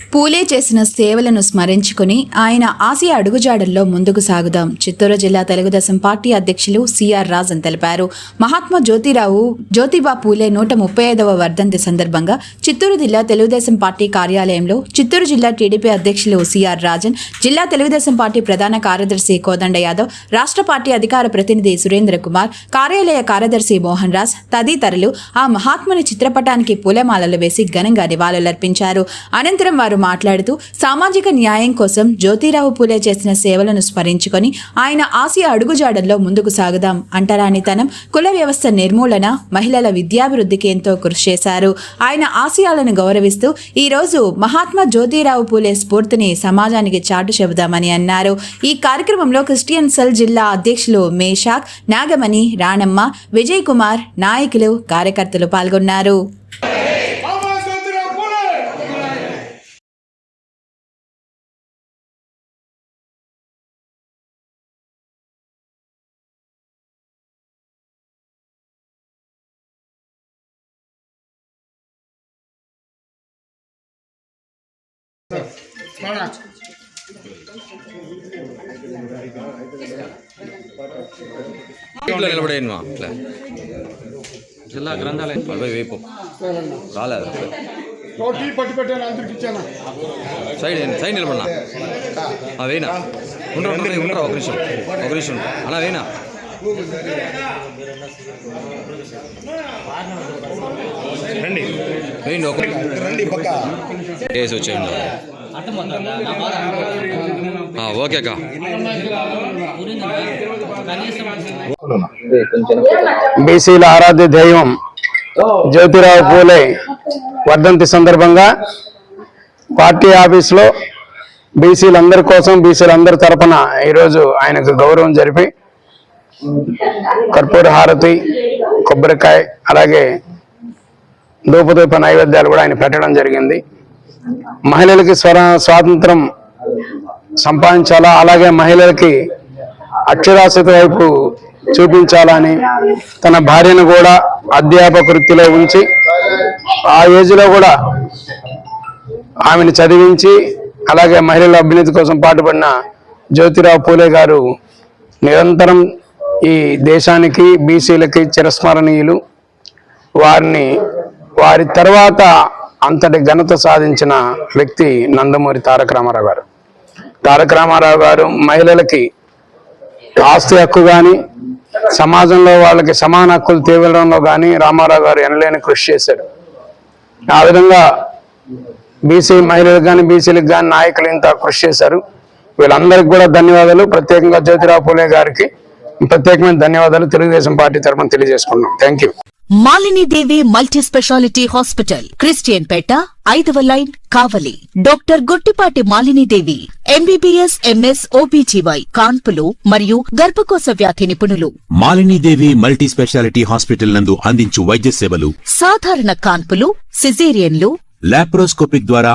పూలే చేసిన సేవలను స్మరించుకుని ఆయన ఆసియా అడుగుజాడల్లో ముందుకు సాగుదాం. చిత్తూరు జిల్లా తెలుగుదేశం పార్టీ అధ్యక్షులు సిఆర్ రాజన్ తెలిపారు. మహాత్మా జ్యోతిరావు జ్యోతిబా పూలే నూట ముప్పై ఐదవ వర్ధంతి సందర్భంగా చిత్తూరు జిల్లా తెలుగుదేశం పార్టీ కార్యాలయంలో చిత్తూరు జిల్లా టీడీపీ అధ్యక్షులు సిఆర్ రాజన్ జిల్లా తెలుగుదేశం పార్టీ ప్రధాన కార్యదర్శి కోదండ యాదవ్ రాష్ట్ర పార్టీ అధికార ప్రతినిధి సురేంద్ర కుమార్ కార్యాలయ కార్యదర్శి మోహన్ రాజ్ తదితరులు ఆ మహాత్ముని చిత్రపటానికి పూలమాలలు వేసి ఘనంగా నివాళులర్పించారు. అనంతరం వారు మాట్లాడుతూ సామాజిక న్యాయం కోసం జ్యోతిరావు పూలే చేసిన సేవలను స్మరించుకొని ఆయన ఆసియా అడుగుజాడల్లో ముందుకు సాగుదాం అంటరానితనం కుల వ్యవస్థ నిర్మూలన మహిళల విద్యాభివృద్ధికి ఎంతో కృషి చేశారు. ఆయన ఆశయాలను గౌరవిస్తూ ఈ రోజు మహాత్మా జ్యోతిరావు పూలే స్ఫూర్తిని సమాజానికి చాటు చెబుదామని అన్నారు. ఈ కార్యక్రమంలో క్రిస్టియన్ సెల్ జిల్లా అధ్యక్షులు మేషాక్ నాగమణి రాణమ్మ విజయ్ కుమార్ నాయకులు కార్యకర్తలు పాల్గొన్నారు. ఇంట్లో నిలబడేయండి మా ఇట్లా జిల్లా గ్రంథాలయం పడిపోయి వేపు రాలేదు ఓ టీ పట్టి పెట్టాను అందరికి ఇచ్చాను సైడ్ సైడ్ నిలబడినా ఆ, వేయినా ఉండరా ఉండరా ఉండరా ఒక నిమిషం ఒక నిమిషం అలా వేయినా రండి. వేయండి ఒక రండి పక్క. వేసి వచ్చేయండి. ఆ, ఓకే అక్క. బీసీల ఆరాధ్య దైవం జ్యోతిరావు పూలే వర్ధంతి సందర్భంగా పార్టీ ఆఫీసులో బీసీలందరి కోసం బీసీలందరి తరపున ఈరోజు ఆయనకు గౌరవం జరిపి కర్పూర హారతి కొబ్బరికాయ అలాగే ధూపదీప నైవేద్యాలు కూడా ఆయన పెట్టడం జరిగింది. మహిళలకి స్వర స్వాతంత్రం సంపాదించాలా అలాగే మహిళలకి అక్షరాస్యత వైపు చూపించాలని తన భార్యను కూడా అధ్యాపక వృత్తిలో ఉంచి ఆ ఏజ్లో కూడా ఆమెను చదివించి అలాగే మహిళల అభ్యున్నతి కోసం పాటుపడిన జ్యోతిరావు పూలే గారు నిరంతరం ఈ దేశానికి బీసీలకి చిరస్మరణీయులు. వారిని వారి తర్వాత అంతటి ఘనత సాధించిన వ్యక్తి నందమూరి తారక రామారావు గారు. తారక రామారావు గారు మహిళలకి ఆస్తి హక్కు కానీ సమాజంలో వాళ్ళకి సమాన హక్కులు తీవ్రంలో కానీ రామారావు గారు ఎనలేని కృషి చేశారు. ఆ విధంగా బీసీ మహిళలకు కానీ బీసీలకు కానీ నాయకులు ఇంత కృషి చేశారు. వీళ్ళందరికీ కూడా ధన్యవాదాలు. ప్రత్యేకంగా జ్యోతిరావు పూలే గారికి ప్రత్యేకమైన ధన్యవాదాలు. తెలుగుదేశం పార్టీ తరఫున తెలియజేసుకున్నాం thank you Malini Devi multi speciality hospital Christian Peta ఐదవ line Kavali. Doctor Guttipati Malinidevi MBBS MS OBGY కాన్పులు మరియు గర్భకోశ వ్యాధి నిపుణులు. మాలినీదేవి మల్టీ స్పెషాలిటీ హాస్పిటల్ నందు అందించు వైద్య సేవలు సాధారణ కాన్పులు సిజేరియన్లు లాప్రోస్కోపిక్ ద్వారా